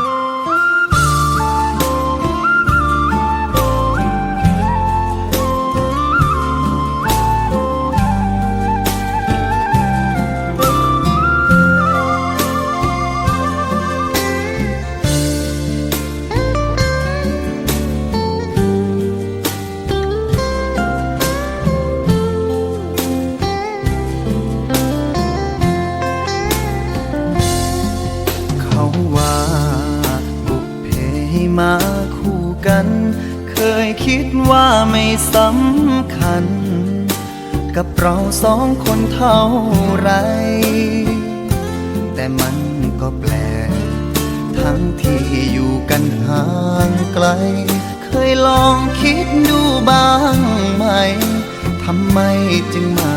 เคิดว่าไม่สำคัญ กับเราสองคนเท่าไร แต่มันก็แปลกทั้งที่อยู่กันห่างไกล เคยลองคิดดูบ้างไหมทำไมจึงมา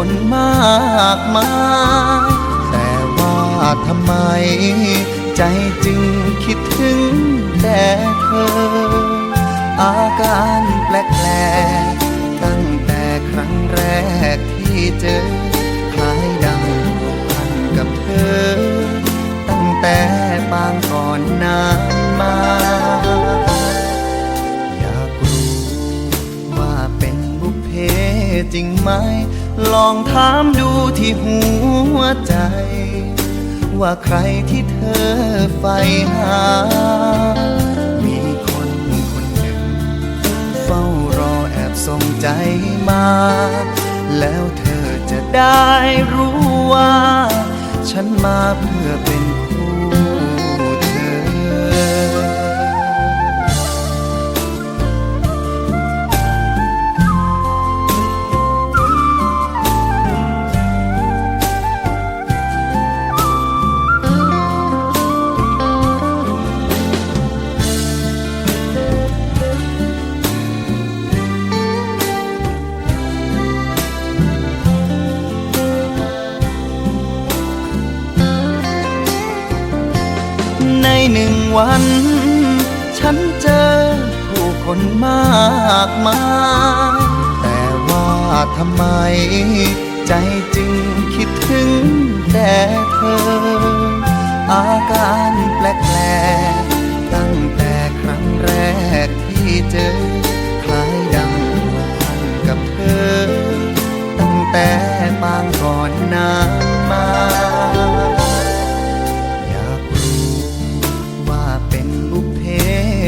คนมากมาย แต่ว่าทำไม ใจจึงคิดถึงแต่เธอ อาการแปลกๆตั้งแต่ครั้งแรกที่เจอ คล้ายดังผูกพันกับเธอ ตั้งแต่ปางก่อนนานมาอยากรู้ว่าเป็นบุพเพจริงไหม ลองถามดูที่หัวใจ ว่าใครที่เธอใฝ่หา มีคนคนหนึ่ง เฝ้ารอแอบส่งใจมา แล้วเธอจะได้รู้ว่า ฉันมาเพื่อเป็น ในหนึ่งวัน ฉันเจอผู้คนมากมาย แต่ว่าทำไม ใจจึงคิดถึงแต่เธอ อาการแปลกๆตั้งแต่ครั้งแรกที่เจอ คล้ายดังผูกพันกับเธอ ตั้งแต่ปางก่อนนาน